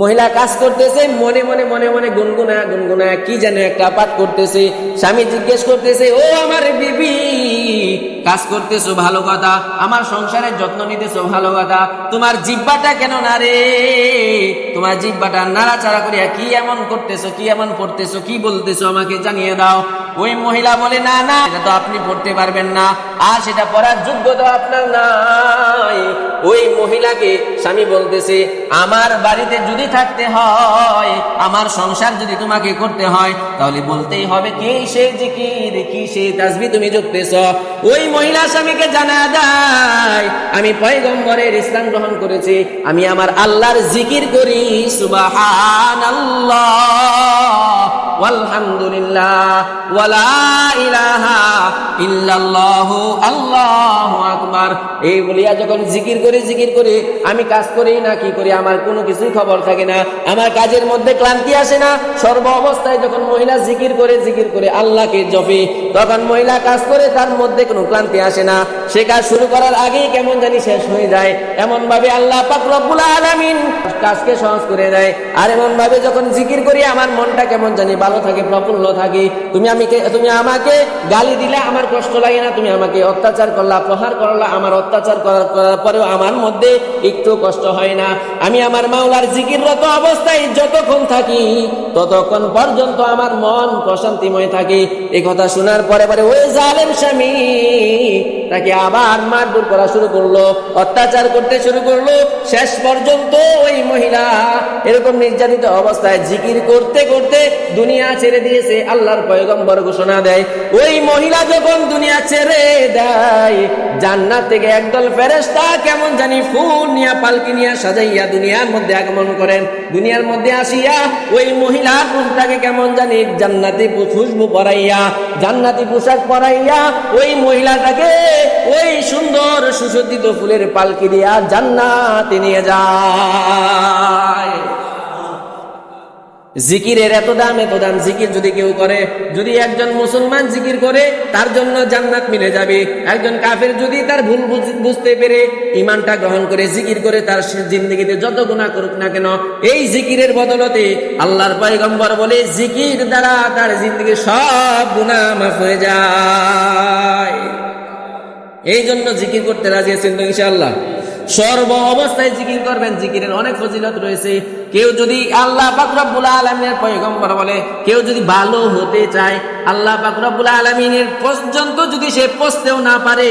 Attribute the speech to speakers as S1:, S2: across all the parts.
S1: মহিলা কাজ করতেছে, মনে মনে মনে মনে গুনগুনা গুনগুনা, কি জানে একটা পাঠ করতেছে, স্বামী জিজ্ঞেস করতেছে, ও আমার বিবি কাজ করতেছো ভালো কথা, আমার সংসারের যত্ন নিতেছো ভালো কথা, তোমার জিব্বাটা কেন না রে? তোমার জিব্বাটা নাড়াচাড়া করিয়া কি এমন করতেছো, কি এমন পড়তেছো, কি বলতেছো আমাকে জানিয়ে দাও। ওই মহিলা বলে, না না, এটা তো আপনি পড়তে পারবেন না, আর সেটা পড়ার যোগ্যতা আপনার নাই। ওই মহিলাকে স্বামী বলতেছে, আমার বাড়িতে যদি থাকতে হয়, আমার সংসার যদি তোমাকে করতে হয়, তাহলে বলতেই হবে, কি সে জিকির কি সে তাসবি তুমি জপতেছ ওই মহিলা স্বামীকে জানা যায়, আমি পয়গম্বরের ইসলাম গ্রহণ করেছি, আমি আমার আল্লাহর জিকির করি সুবাহান আলহামদুলিল্লাহ ওয়ালা ইলাহা এই বলিয়া যখন জিকির করে জিকির করে আমি কাজ করি না, কি করি? আমার কোনো কিছুই খবর থাকে না। আমার কাজের মধ্যে ক্লান্তি আসে না। সর্ব অবস্থায় যখন মহিলা জিকির করে জিকির করে আল্লাহকে জপে, তখন মহিলা কাজ করে, তার মধ্যে কোনো ক্লান্তি আসে না। সে কাজ শুরু করার আগেই কেমন জানি শেষ হয়ে যায়। এমন ভাবে আল্লাহ পাক আলামিন কাজকে সহজ করে দেয়। আর এমন ভাবে যখন জিকির করি, আমার মনটা কেমন জানি ভালো থাকে, প্রফুল্ল থাকে। তুমি আমি তুমি আমাকে গালি দিলে আমার কষ্ট লাগে না, তুমি আমাকে অত্যাচার করলা প্রহার করলা, আমার অত্যাচার করার করার পরেও আমার মধ্যে একটু কষ্ট হয় না। আমি আমার মাওলার জিকিররত অবস্থায় যতক্ষণ থাকি, ততক্ষণ পর্যন্ত আমার মন প্রশান্তিময় থাকে। এই কথা শোনার পরে পরে, ওই জালেম স্বামী তাকে আবার মারধর করা শুরু করল, অত্যাচার করতে শুরু করল, শেষ পর্যন্ত ওই মহিলা এরকম নির্যাতিত অবস্থায় জিকির করতে করতে দুনিয়া ছেড়ে দিয়েছে আল্লাহর পয়গম্বর ঘোষণা দেয়। ওই মহিলা যখন দুনিয়া ছেড়ে দেয়, জান্নাত থেকে একদল ফেরেশতা কেমন জানি ফুল নিয়া, পালকি নিয়া সাজাইয়া দুনিয়ার মধ্যে আগমন করেন। দুনিয়ার মধ্যে আসিয়া ওই মহিলার রূপটাকে কেমন জানি জান্নাতি খুশবু পরাইয়া, জান্নাতি পোশাক পরাইয়া ওই মহিলাটাকে ওই সুন্দর সুসজ্জিত ফুলের পালকি দিয়া জান্নাতে নিয়ে যায়। জিকিরের এত দাম এত দাম জিকির যদি কেউ করে, যদি একজন মুসলমান জিকির করে, তার জন্য জান্নাত মিলে যাবে। একজন কাফের যদি তার ভুল বুঝতে পেরে ইমানটা গ্রহণ করে, জিকির করে তার জিন্দগিতে যত গুণা করুক না কেন, এই জিকিরের বদলতে আল্লাহর পয়গম্বর বলে, জিকির দ্বারা তার জিন্দগির সব গুণা মাফ হয়ে যায়। এই জন্য জিকির করতে রাজি আছেন তো ইনশাআল্লাহ? সর্ব অবস্থায় জিকির করবেন, জিকিরের অনেক ফজিলত রয়েছে। কেউ যদি আল্লাহ পাক রব্বুল আলামিনের পয়গম্বর বলে, কেউ যদি ভালো হতে চায়, আল্লাহ পাক রব্বুল আলামিনের পর্যন্ত যদি সে পৌঁছতেও না পারে,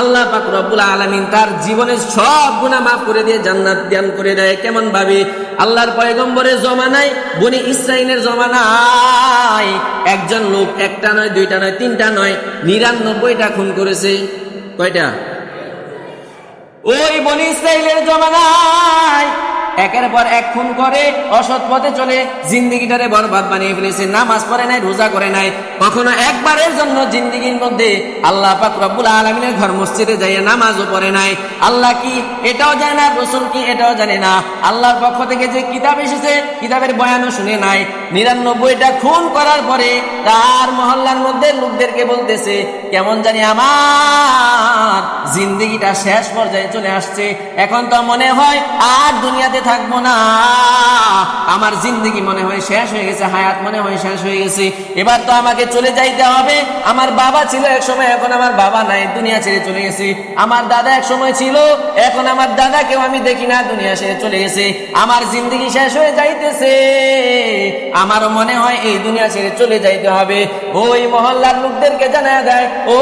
S1: আল্লাহ পাক রব্বুল আলামিন তার জীবনের সব গুণা মাফ করে দিয়ে জান্নাত দান করে দেয়। কেমন ভাবে আল্লাহর পয়গম্বরের জমানায়, বনি ইসরাইলের জমানায় একজন লোক একটা নয়, দুইটা নয়, তিনটা নয়, নিরানব্বইটা খুন করেছে। কয়টা? ওই বনি ইসরাইলের জমানায় একের পর এক খুন করে, অসৎ পথে চলে, জিন্দিগিটারে বরবাদ বানিয়ে ফেলেছে, নামাজ পড়ে নাই, রোজা করে নাই। কখনো একবারের জন্য জিন্দিগির মধ্যে আল্লাহ পাক রব্বুল আলমিনের ঘর মসজিদে যাইয়া নামাজও পড়ে নাই। আল্লাহ কি এটাও জানে না, রসুল কি এটাও জানে না? আল্লাহর পক্ষ থেকে যে কিতাব এসেছে, কিতাবের বয়ানও শুনে নাই। নিরানব্বইটা খুন করার পরে তার মহল্লার মধ্যে লোকদেরকে বলতেছে, কেমন জানি আমার জিন্দিগিটা শেষ পর্যায়ে চলে আসছে। এখন তো মনে হয় আর দুনিয়াতে থাকব না। আমার জিন্দিগি মনে হয় শেষ হয়ে গেছে, হায়াত মনে হয় শেষ হয়ে গেছে। এবার তো আমাকে চলে যাইতে হবে। আমার বাবা ছিল এক সময়, এখন আমার বাবা নাই, দুনিয়া ছেড়ে চলে গেছে। আমার দাদা এক সময় ছিল, এখন আমার দাদাকেও আমি দেখি না, দুনিয়া ছেড়ে চলে গেছে। আমার জিন্দিগি শেষ হয়ে যাইতেছে। আমারও মনে হয় এই দুনিয়া ছেড়ে চলে যাইতে হবে। ওই মহল্লার লোকদেরকে জানা দেয়, ও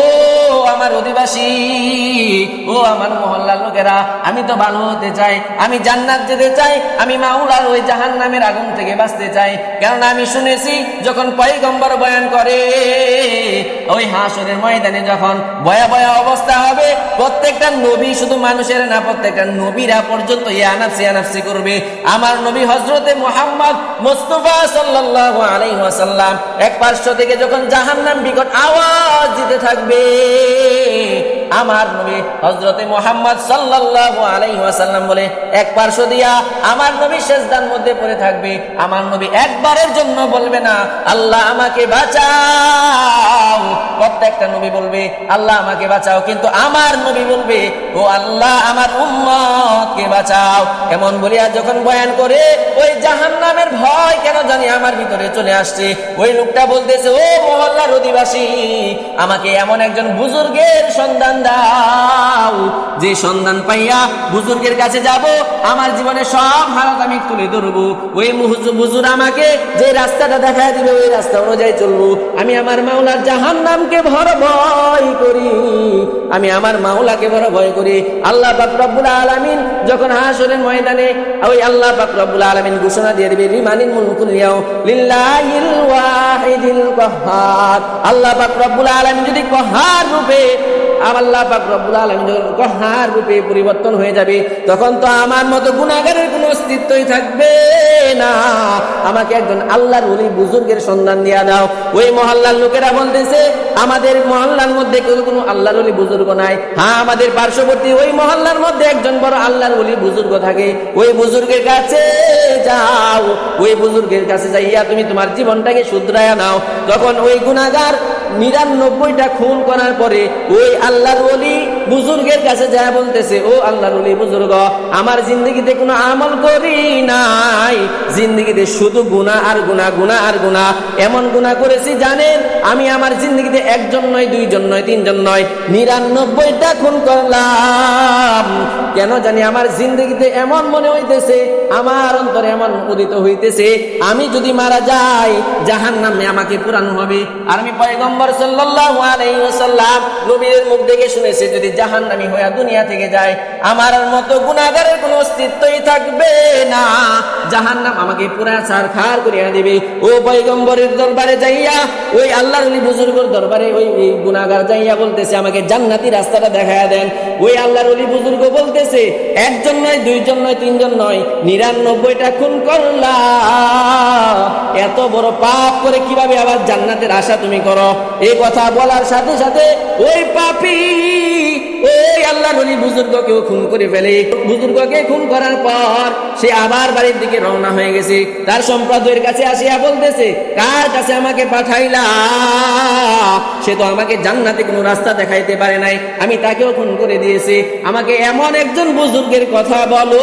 S1: আমার অধিবাসী, ও আমার মহল্লার লোকেরা, আমি তো ভালো হতে চাই, আমি জান্নাত যেতে চাই, আমি মাউলার ওই জাহান নামের আগুন থেকে বাঁচতে চাই। কেননা আমি শুনেছি, যখন পয়গম্বর বয়ান করে, ওই হাসনের ময়দানে যখন ভয়া ভয়া অবস্থা হবে প্রত্যেকটা নবী শুধু মানুষের না, প্রত্যেকটা নবীরা পর্যন্ত ইয়ানাফসি ইয়ানাফসি করবে। আমার নবী হজরতে মোহাম্মদ মুস্তফা সাল্লাল্লাহু আলাইহি ওয়াসাল্লাম এক পার্শ্ব থেকে যখন জাহান্নাম বিকট আওয়াজ দিতে থাকবে আমার নবী হজরতে মোহাম্মদ সাল্লাল্লাহু আলাইহি ওয়াসাল্লাম বলে, এক পার্শ্ব দিয়া আমার নবী সেজদার মধ্যে পড়ে থাকবে। আমার নবী একবারের জন্য বলবে না, আল্লাহ আমাকে বাঁচাও। প্রত্যেকটা নবী বলবে, আল্লাহ আমাকে বাঁচাও। কিন্তু আমার নবী বলবে, ও আল্লাহ, আমার উম্মতকে বাঁচাও। এমন বলিয়া যখন বয়ান করে, ওই জাহান্নামের ভয় কেন জানি আমার ভিতরে চলে আসছে। ওই লোকটা বলতেছে, ও মহল্লার অধিবাসী, আমাকে এমন একজন বুজুর্গের সন্ধান দাও। যে সন্ধান পাইয়া বুজুর্গের কাছে যাব, আমার জীবনে সব হালত আমি তুলে ধরবো। ওই বুজুর আমাকে যে রাস্তাটা দেখা দিবে, ওই রাস্তা অনুযায়ী চলবো। আমি আমার মাওলার জাহান নামকে ভর ভয় করি। আমি আমার মাওলাকে বড় ভয় করি। আল্লাহ পাক রব্বুল আলামিন যখন হাসরের ময়দানে ওই আল্লাহ পাক রব্বুল আলামিন ঘোষণা দিয়ে দিবে লিমানিল মুলকুল ইয়াও লিল্লাহিল ওয়াহিদিল কাহ্হার আল্লাহ পাক রব্বুল আলামিন যদি কহার রূপে আল্লাহ পাক রব্বুল আলামিন যখন কহার রূপে পরিবর্তন হয়ে যাবে, তখন তো আমার মতো গুনাহগারের কোনো অস্তিত্বই থাকবে না। আমাকে একজন আল্লাহর ওলি বুজুর্গের সন্ধান দিয়া দাও। ওই মহল্লার লোকেরা বলতেছে, আমাদের মহল্লার মধ্যে কেউ কোনো আল্লাহর ওলি বুজুর্গ নাই। হ্যাঁ আমাদের পার্শ্ববর্তী ওই মহল্লার মধ্যে একজন বড় আল্লাহর ওলি বুজুর্গ থাকে। ওই বুজুর্গের কাছে যাও। ওই বুজুর্গের কাছে যাইয়া তুমি তোমার জীবনটাকে শুধরায়া নাও। তখন ওই গুনাহগার নিরানব্বইটা খুন করার পরে ওই আল্লাহর ওলি বুজুর্গের কাছে যা বলতেছে, ও আল্লাহর ওলি বুজুর্গ, আমার জিন্দগিতে কোনো আমল করি নাই। জিন্দগিতে শুধু গুনাহ আর গুনাহ গুনাহ আর গুনাহ। এমন গুনাহ করেছি, জানেন, আমি আমার জিন্দগিতে একজন নয়, দুইজন নয়, তিনজন নয়, নিরানব্বইটা খুন করলাম। কেন জানি আমার জিন্দগিতে এমন মনে হইতেছে, আমার অন্তরে এমন উদিত হইতেছে, আমি যদি মারা যাই জাহান নামে আমাকে পুরানো হবে। আর আমি পয়গম্বর সাল্লাল্লাহু আলাইহি ওয়াসাল্লাম নবীর মুখ দেখে শুনেছি, যদি জাহান্নামী হইয়া দুনিয়া থেকে যায়। আমার মতো গুনাহগারের কোনো অস্তিত্বই থাকবে না। জাহান্নাম আমাকে পুরা ছারখার করিয়া দিবে। ও পয়গম্বরের দরবারে যাইয়া, ওই আল্লাহর ওলি বুজুর্গর দরবারে ওই গুনাহগার যাইয়া বলতেছে, আমাকে জান্নাতি রাস্তাটা দেখায়া দেন। ওই আল্লাহর ওলি বুজুর্গ বলতেছে, একজন নয়, দুইজন নয়, তিনজন নয়, নিরানব্বইটা খুন করলা। এত বড় পাপ করে কীভাবে আবার জান্নাতের আশা তুমি করো? এই কথা বলার সাথে সাথে ওই পাপি ওই আল্লাহ নবী বুজুর্গকেও খুন করে ফেলে। বুজুর্গকে খুন করার পর সে আবার বাড়ির দিকে রওনা হয়ে গেছে। তার সম্প্রদায়ের কাছে আসিয়া বলতেছে, কার কাছে আমাকে পাঠাইলা? সে তো আমাকে জান্নাতে কোনো রাস্তা দেখাইতে পারে নাই। আমি তাকেও খুন করে দিয়েছি। আমাকে এমন একজন বুজুর্গের কথা বলো।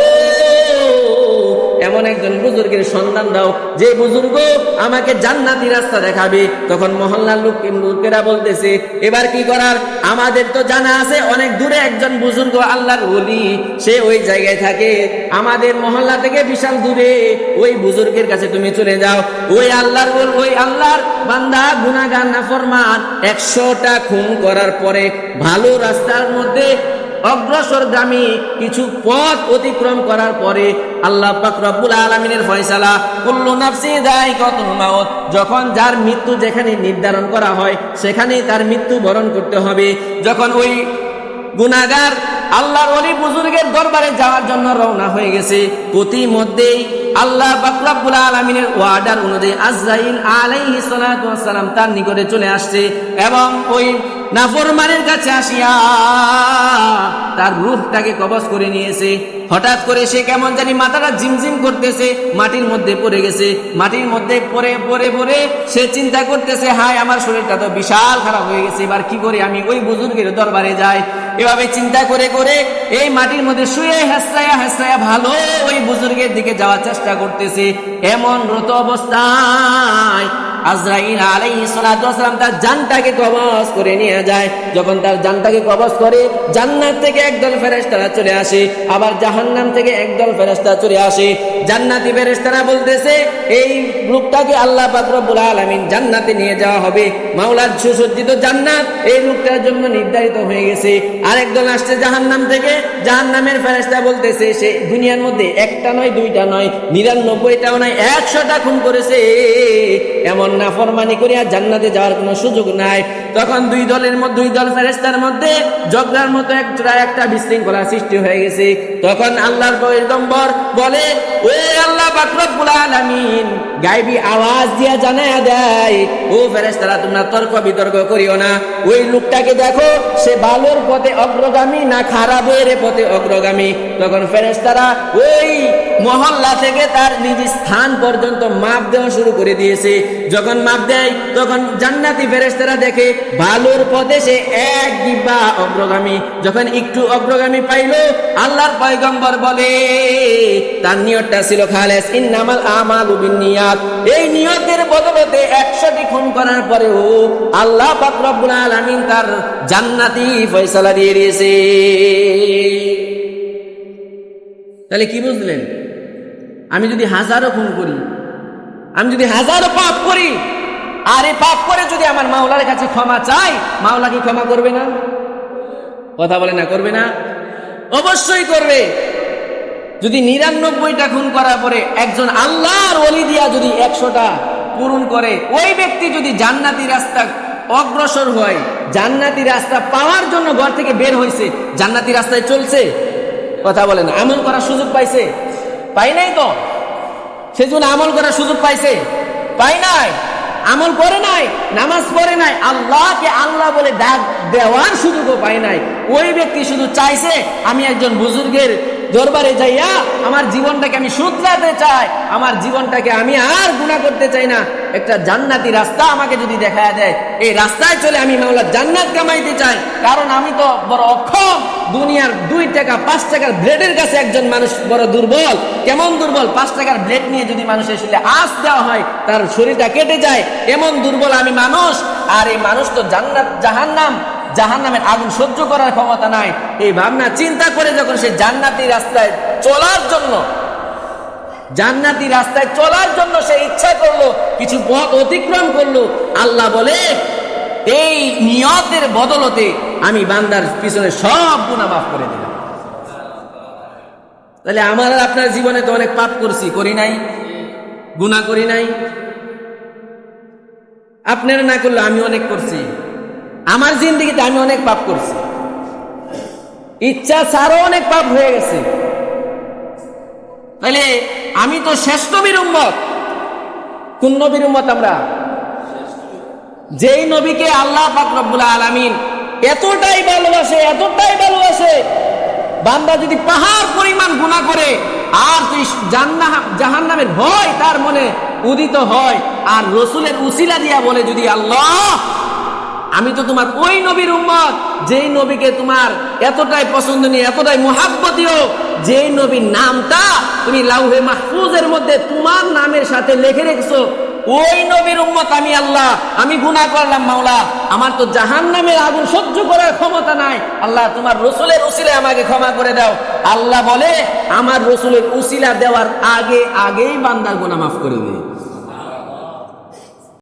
S1: এমন একজন বুজুর্গের সন্ধান দাও, যে বুজুর্গ আমাকে জান্নাতি রাস্তা দেখাবে। তখন মহল্লার লোক লোকেরা বলতেছে, এবার কি করার? আমাদের তো জানা আছে, অনেক দূরে একজন বুজুর্গ আল্লাহর ওলি, সে ওই জায়গায় থাকে। আমাদের মহল্লা থেকে বিশাল দূরে, ওই বুজুর্গের কাছে তুমি চলে যাও। ওই আল্লাহর ওই আল্লাহর বান্দা গুনাগান নাফরমান, একশোটা খুন করার পরে ভালো রাস্তার মধ্যে অগ্রসরগামী কিছু পথ অতিক্রম করার পরে আল্লাহ রব্বুল আলমিনের ফয়সালা, কুল্লু নাফসি যায়কাতুল মাউত, যখন যার মৃত্যু যেখানে নির্ধারণ করা হয়, সেখানেই তার মৃত্যু বরণ করতে হবে। যখন ওই গুনাগার আল্লাহর অলি বুজুর্গের দরবারে যাওয়ার জন্য রওনা হয়ে গেছে, প্রতিমধ্যেই আল্লাহ বাকরাবুল আলমিনের ওয়ার্ডার অনুযায়ী আজরাইল আলাইহি সালাম তার নিকটে চলে আসছে এবং ওই নাফরমানের কাছে আসিয়া তার রুহটাকে কবজ করে নিয়েছে। হঠাৎ করে সে কেমন জানি মাথাটা ঝিমঝিম করতেছে, মাটির মধ্যে পড়ে গেছে। মাটির মধ্যে পড়ে পড়ে পড়ে সে চিন্তা করতেছে, হায়, আমার শরীরটা তো বিশাল খারাপ হয়ে গেছে। এবার কি করে আমি? ওই বুজুর্গের দরবারে যাই। এভাবে চিন্তা করে করে এই মাটির মধ্যে শুয়ে হেসরায়া হেসরায়া ভালো ওই বুজুর্গের দিকে যাওয়ার চেষ্টা করতেছে। এমন রত অবস্থায় আজরাইল তার জানটাকে কবজ করে নিয়ে যায়। যখন তার জানটাকে কবজ করে, জান্নাত থেকে একদল ফেরেশতারা চলে আসে। আবার জাহান্নাম থেকে একদল ফেরেশতা চলে আসে। জান্নাতি ফেরেশতারা বলতেছে, এই লোকটাকে আল্লাহ পাক রব্বুল আলামিন জান্নাতে নিয়ে যাওয়া হবে। মাওলার সুসজ্জিত জান্নাত এই লোকটার জন্য নির্ধারিত হয়ে গেছে। আরেকদল আসছে জাহান্নাম থেকে। জাহান্নামের ফেরেস্তা বলতেছে, সে দুনিয়ার মধ্যে একটা নয়, দুইটা নয় নিরানব্বইটাও নয়, একশোটা খুন করেছে। এমন না ফরমানি করিয়া জান্নাতে যাওয়ার কোনো সুযোগ নাই। তখন দুই দলের মধ্যে দুই দল ফেরেস্তার মধ্যে ঝগড়ার মতো একটা একটা বিশৃঙ্খলা সৃষ্টি হয়ে গেছে। তখন আল্লাহর পয়গম্বর বলে ওই আল্লাহ বাকরবুল আলামিন গাইবি আওয়াজ দিয়া জানায়া দেয়, ও ফেরেশতারা, তোমরা তর্ক বিতর্ক করিও না। ওই লোকটাকে দেখো, সে ভালোর পথে অগ্রগামী না খারাপের পথে অগ্রগামী? তখন ফেরেশতারা, ওই মহল্লা থেকে তার নিজ স্থান পর্যন্ত মাপ দেওয়া শুরু করে দিয়েছে। যখন মাপ দেয়, তখন জান্নাতি ফেরেশতারা দেখে ভালোর পথে সে এক দিব্যা অগ্রগামী। যখন একটু অগ্রগামী পাইল, আল্লাহর পয়গম্বর বলে, তার নিয়তটা ছিল খালেস, ইন্নামাল আমালু বিন্নিয়াত। এই নিয়তের বদলতে একশোটি খুন করার পরেও আল্লাহ পাক রব্বুল আলামিন তার জান্নাতি ফয়সালা দিয়ে দিয়েছে। তাহলে কি বুঝলেন? আমি যদি হাজারো খুন করি, আমি যদি হাজারো পাপ করি, আর এই পাপ করে যদি আমার মাওলার কাছে ক্ষমা চাই, মাওলা কি ক্ষমা করবে না? কথা বলে না, করবে না? অবশ্যই করবে। যদি নিরানব্বইটা খুন করার পরে একজন আল্লাহর অলি দিয়া যদি একশোটা পূরণ করে, ওই ব্যক্তি যদি জান্নাতি রাস্তা অগ্রসর হয়, জান্নাতি রাস্তা পাওয়ার জন্য ঘর থেকে বের হয়েছে জান্নাতি রাস্তায় চলছে? কথা বলেন আমল করার সুযোগ পাইছে? পাই নাই তো? সেজন্য আমল করার সুযোগ পাইছে? পাই নাই। আমল করে নাই, নামাজ পড়ে নাই, আল্লাহকে আল্লাহ বলে ডাক দেওয়ার সুযোগও পাই নাই। ওই ব্যক্তি শুধু চাইছে, আমি একজন বুজুর্গের দরবারে যাইয়া আমার জীবনটাকে আমি শুধরাতে চাই, আমার জীবনটাকে আমি আর গুণা করতে চাই না। একটা জান্নাতি রাস্তা আমাকে যদি দেখা দেয়, এই রাস্তায় চলে আমি মাওলা জান্নাত কামাইতে চাই। কারণ আমি তো বড় অক্ষম, দুনিয়ার দুই টাকা, পাঁচ টাকার ব্লেডের কাছে একজন মানুষ বড় দুর্বল। কেমন দুর্বল? পাঁচ টাকার ব্লেড নিয়ে যদি মানুষের শরীরে আঁচ দেওয়া হয়, তার শরীরটা কেটে যায়। এমন দুর্বল আমি মানুষ, আর এই মানুষ তো জান্নাত, জাহান্নাম জাহান নামের আগুন সহ্য করার ক্ষমতা নাই। এই ভাবনা, চিন্তা করে যখন সে জান্নাতি রাস্তায় চলার জন্য জান্নাতি রাস্তায় চলার জন্য সে ইচ্ছা করল, কিছু পথ অতিক্রম করল। আল্লাহ বলে, এই নিয়তের বদলতে আমি বান্দার পিছনে সব গুণা মাফ করে দিলাম। তাহলে আমার আপনার জীবনে তো অনেক পাপ করছি, করি নাই গুণা করি নাই। আপনারা না করলে আমি অনেক করছি, আমার জিন্দিগিতে আমি অনেক পাপ করছি। ইচ্ছা ছাড়ও অনেক পাপ হয়ে গেছে। তাহলে আমি তো শ্রেষ্ঠ নবীর উম্মত কোন নবীর উম্মত আমরা? যেই নবীকে আল্লাহ পাক রব্বুল আলামিন এতটাই ভালোবাসে এতটাই ভালোবাসে, বান্দা যদি পাহাড় পরিমাণ গুণা করে, আর তুই জাহান নামের ভয় তার মনে উদিত হয়, আর রসুলের উসিলা দিয়া বলে যদি আল্লাহ আমি তো তোমার ওই নবীর উম্মত, যেই নবীকে তোমার এতটাই পছন্দনীয় এতটাই মোহাব্বতীয় যেই নবীর নামটা তুমি লাউহে মাহফুজের মধ্যে তোমার নামের সাথে লিখে রেখেছো, ওই নবীর উম্মত আমি আল্লাহ, আমি গুনাহ করলাম মাওলা, আমার তো জাহান নামের আগুন সহ্য করার ক্ষমতা নাই। আল্লাহ, তোমার রসুলের উসিলে আমাকে ক্ষমা করে দাও। আল্লাহ বলে, আমার রসুলের উসিলা দেওয়ার আগে আগেই বান্দার গুনাহ মাফ করে দিই